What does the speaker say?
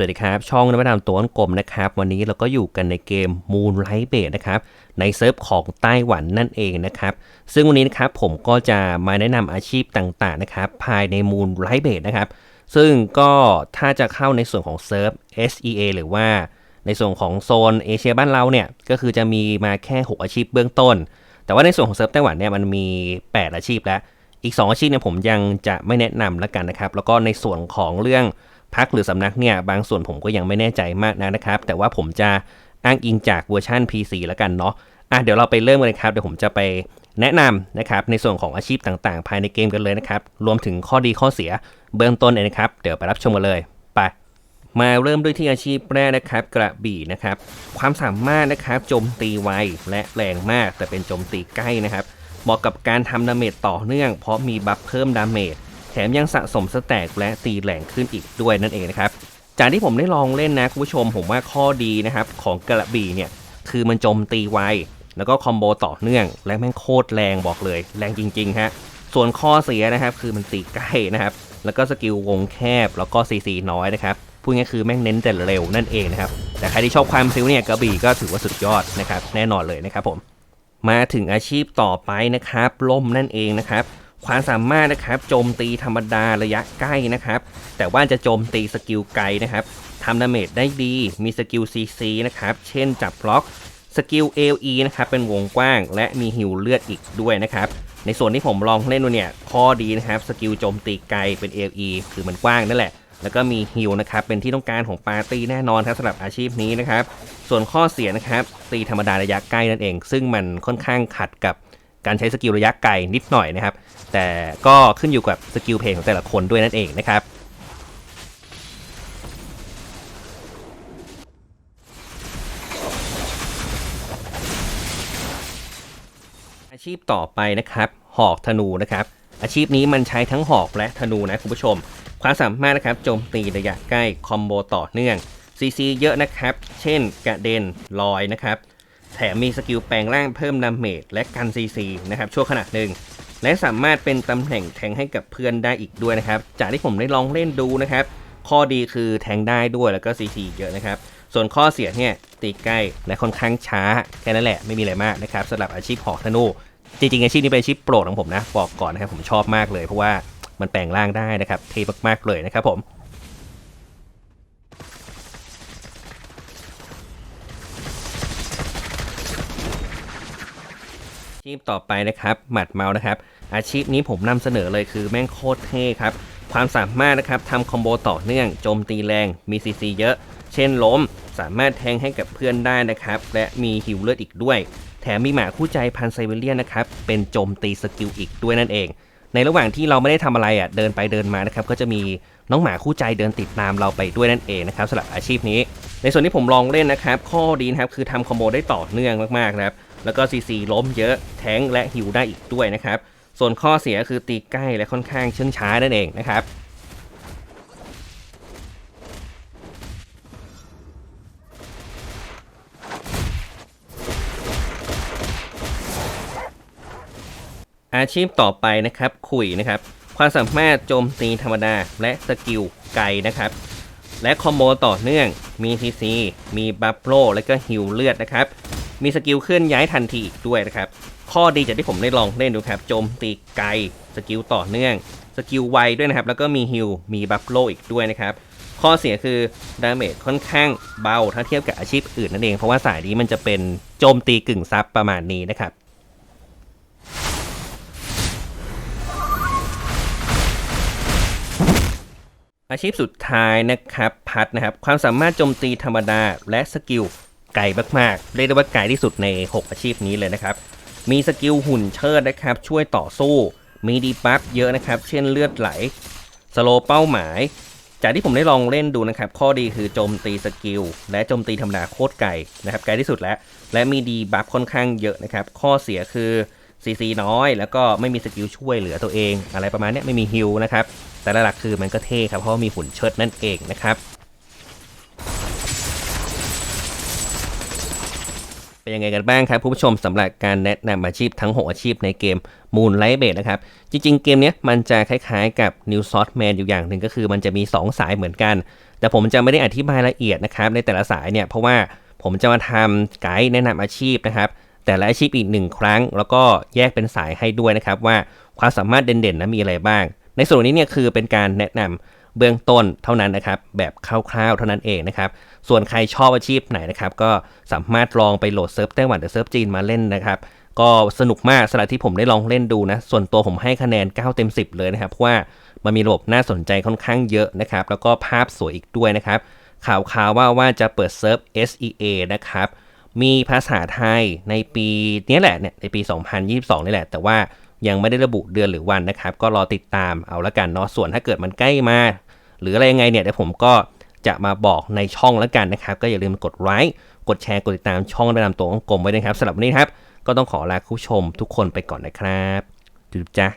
สวัสดีครับ ช่องนวัตกรรมตัวกลมนะครับ วันนี้เราก็อยู่กันในเกม Moonlight b a s นะครับ ในเซิร์ฟของไต้หวันนั่นเองนะครับ ซึ่งวันนี้นะครับผมก็จะมาแนะนำอาชีพต่างๆนะครับ ภายใน Moonlight b a s นะครับ ซึ่งก็ถ้าจะเข้าในส่วนของเซิร์ฟ SEA หรือว่าในส่วนของโซนเอเชียบ้านเราเนี่ย ก็คือจะมีมาแค่ 6 อาชีพเบื้องต้น แต่ว่าในส่วนของเซิร์ฟไต้หวันเนี่ยมันมี 8 อาชีพแล้ว อีก 2 อาชีพเนี่ยผมยังจะไม่แนะนำแล้วกันนะครับ แล้วก็ในส่วนของเรื่อง พักหรือสำนักเนี่ยบางส่วนผมก็ยังไม่แน่ใจมากนะนะครับ แต่ว่าผมจะอ้างอิงจากเวอร์ชัน PC แล้วกันเนาะอะเดี๋ยวเราไปเริ่มกันเลยครับ เดี๋ยวผมจะไปแนะนำนะครับในส่วนของอาชีพต่างๆ ภายในเกมกันเลยนะครับ รวมถึงข้อดีข้อเสียเบื้องต้นเลยนะครับ เดี๋ยวไปรับชมกันเลยไปมาเริ่มด้วยที่อาชีพแรกนะครับ กระบี่นะครับ ความสามารถนะครับโจมตีไวและแรงมาก แต่เป็นโจมตีใกล้นะครับเหมาะกับการทำดาเมจต่อเนื่อง เพราะมีบัฟเพิ่มดาเมจ แถมยังสะสมสแต็กและตีแหลงขึ้นอีกด้วยนั่นเองนะครับ จากที่ผมได้ลองเล่นนะคุณผู้ชมผมว่าข้อดีนะครับของกระบี่เนี่ยคือมันโจมตีไวแล้วก็คอมโบต่อเนื่อง และแม่งโคตรแรงบอกเลย แรงจริงๆฮะส่วนข้อเสียนะครับคือมันตีใกล้นะครับ แล้วก็สกิลวงแคบแล้วก็ซีซีน้อยนะครับพูดง่ายคือแม่งเน้นแต่เร็วนั่นเองนะครับแต่ใครที่ชอบความซิลเนี่ยกระบี่ก็ถือว่าสุดยอดนะครับแน่นอนเลยนะครับผมมาถึงอาชีพต่อไปนะครับล่มนั่นเองนะครับ ความสามารถนะครับโจมตีธรรมดาระยะใกล้นะครับ แต่ว่าจะโจมตีสกิลไกลนะครับทำดาเมจได้ดีมีสกิล CC นะครับ เช่นจับบล็อกสกิล AOE นะครับ เป็นวงกว้างและมีฮิวเลือดอีกด้วยนะครับ ในส่วนที่ผมลองเล่นดูเนี่ย ข้อดีนะครับ สกิลโจมตีไกลเป็น AOE คือมันกว้างนั่นแหละ แล้วก็มีฮิลนะครับ เป็นที่ต้องการของปาร์ตี้แน่นอนครับสำหรับอาชีพนี้นะครับ ส่วนข้อเสียนะครับ ตีธรรมดาระยะใกล้นั่นเอง ซึ่งมันค่อนข้างขัดกับ การใช้สกิลระยะไกลนิดหน่อยนะครับ แต่ก็ขึ้นอยู่กับสกิลเพลงของแต่ละคนด้วยนั่นเองนะครับอาชีพต่อไปนะครับหอกธนูนะครับ อาชีพนี้มันใช้ทั้งหอกและธนูนะคุณผู้ชม ความสามารถนะครับโจมตีระยะใกล้คอมโบต่อเนื่อง CC เยอะนะครับ เช่นกระเด็นลอยนะครับ แถมมีสกิลแปลงร่างเพิ่มดาเมจและกัน CC นะครับชั่วขณะหนึ่ง และสามารถเป็นตำแหน่งแทงให้กับเพื่อนได้อีกด้วยนะครับ จากที่ผมได้ลองเล่นดูนะครับ ข้อดีคือแทงได้ด้วยแล้วก็ CC เยอะนะครับ ส่วนข้อเสียเนี่ยตีใกล้และค่อนข้างช้าแค่นั้นแหละไม่มีอะไรมากนะครับสำหรับอาชีพหอกธนูจริงๆอาชีพนี้เป็นอาชีพโปรดของผมนะบอกก่อนนะครับผมชอบมากเลยเพราะว่ามันแปลงร่างได้นะครับเท่มากๆเลยนะครับผม ชีพต่อไปนะครับหมัดเมาส์นะครับ อาชีพนี้ผมนำเสนอเลยคือแม่งโคตรเท่ครับ ความสามารถนะครับทำคอมโบต่อเนื่องโจมตีแรงมีซีซีเยอะ เช่นล้มสามารถแทงให้กับเพื่อนได้นะครับ และมีฮิวเลือดอีกด้วย แถมมีหมาคู่ใจพันไซเบเรียนนะครับ เป็นโจมตีสกิลอีกด้วยนั่นเอง ในระหว่างที่เราไม่ได้ทำอะไรอะเดินไปเดินมานะครับก็จะมีน้องหมาคู่ใจเดินติดตามเราไปด้วยนั่นเองนะครับสำหรับอาชีพนี้ ในส่วนที่ผมลองเล่นนะครับ ข้อดีนะครับคือทำคอมโบได้ต่อเนื่องมากๆนะครับ แล้วก็ซีซีล้มเยอะแทงและฮิวได้อีกด้วยนะครับ ส่วนข้อเสียคือตีใกล้และค่อนข้างเชื่องช้านั่นเองนะครับอาชีพต่อไปนะครับขุยนะครับความสามารถโจมตีธรรมดาและสกิลไกลนะครับและคอมโบต่อเนื่องมีทีซีมีบัฟโลและก็ฮิวเลือดนะครับ มีสกิลเคลื่อนย้ายทันทีอีกด้วยนะครับ ข้อดีจากที่ผมได้ลองเล่นดูครับ โจมตีไกล สกิลต่อเนื่อง สกิลไวด้วยนะครับ แล้วก็มีฮิล มีบัฟโลอีกด้วยนะครับ ข้อเสียคือดาเมจค่อนข้างเบาถ้าเทียบกับอาชีพอื่นนั่นเอง เพราะว่าสายนี้มันจะเป็นโจมตีกึ่งซับประมาณนี้นะครับอาชีพสุดท้ายนะครับพัดนะครับ ความสามารถโจมตีธรรมดาและสกิล ไกลมากๆ เรียกได้ว่าไกลที่สุดใน 6 อาชีพนี้เลยนะครับ มีสกิลหุ่นเชิดนะครับ ช่วยต่อสู้ มีดีบัฟเยอะนะครับ เช่นเลือดไหล สโลเป้าหมาย จากที่ผมได้ลองเล่นดูนะครับ ข้อดีคือโจมตีสกิล และโจมตีธรรมดาโคตรไกลนะครับ ไกลที่สุดแล้ว และมีดีบัฟค่อนข้างเยอะนะครับ ข้อเสียคือซีซีน้อย แล้วก็ไม่มีสกิลช่วยเหลือตัวเอง อะไรประมาณนี้ไม่มีฮิลนะครับ แต่หลักๆคือมันก็เท่ครับเพราะมีหุ่นเชิดนั่นเองนะครับ เป็นยังไงกันบ้างครับผู้ชมสำหรับการแนะนำอาชีพทั้ง 6 อาชีพในเกม Moonlight b a s e นะครับ จริงๆ เกมนี้มันจะคล้ายๆกับ New s o u t Man อยู่อย่างหนึ่งก็คือมันจะมี 2 สายเหมือนกัน แต่ผมจะไม่ได้อธิบายละเอียดนะครับในแต่ละสายเนี่ยเพราะว่าผมจะมาทำไกด์แนะนำอาชีพนะครับแต่ละอาชีพอีกหนึ่งครั้ง แล้วก็แยกเป็นสายให้ด้วยนะครับว่าความสามารถเด่นๆนะมีอะไรบ้าง ในส่วนนี้เนี่ยคือเป็นการแนะนำ เบื้องต้นเท่านั้นนะครับ แบบคร่าวๆเท่านั้นเองนะครับ ส่วนใครชอบอาชีพไหนนะครับ ก็สามารถลองไปโหลดเซิร์ฟไต้หวันหรือเซิร์ฟจีนมาเล่นนะครับก็สนุกมากสำหรับที่ผมได้ลองเล่นดูนะ ส่วนตัวผมให้คะแนน 9 เต็ม 10 เลยนะครับ เพราะว่ามันมีระบบน่าสนใจค่อนข้างเยอะนะครับ แล้วก็ภาพสวยอีกด้วยนะครับ ข่าวข่าวว่าว่าจะเปิดเซิร์ฟ SEA นะครับ มีภาษาไทยในปีนี้แหละเนี่ยในปี 2022 นี่แหละ แต่ว่ายังไม่ได้ระบุเดือนหรือวันนะครับ ก็รอติดตามเอาละกันเนาะ ส่วนถ้าเกิดมันใกล้มา หรืออะไรยังไงเนี่ยเดี๋ยวผมก็จะมาบอกในช่องแล้วกันนะครับ ก็อย่าลืมกดไลค์กดแชร์กดติดตามช่องแนะนำตัวของกลมไว้นะครับสำหรับวันนี้ครับ ก็ต้องขอลาคุณผู้ชมทุกคนไปก่อนนะครับจุ๊บจ้า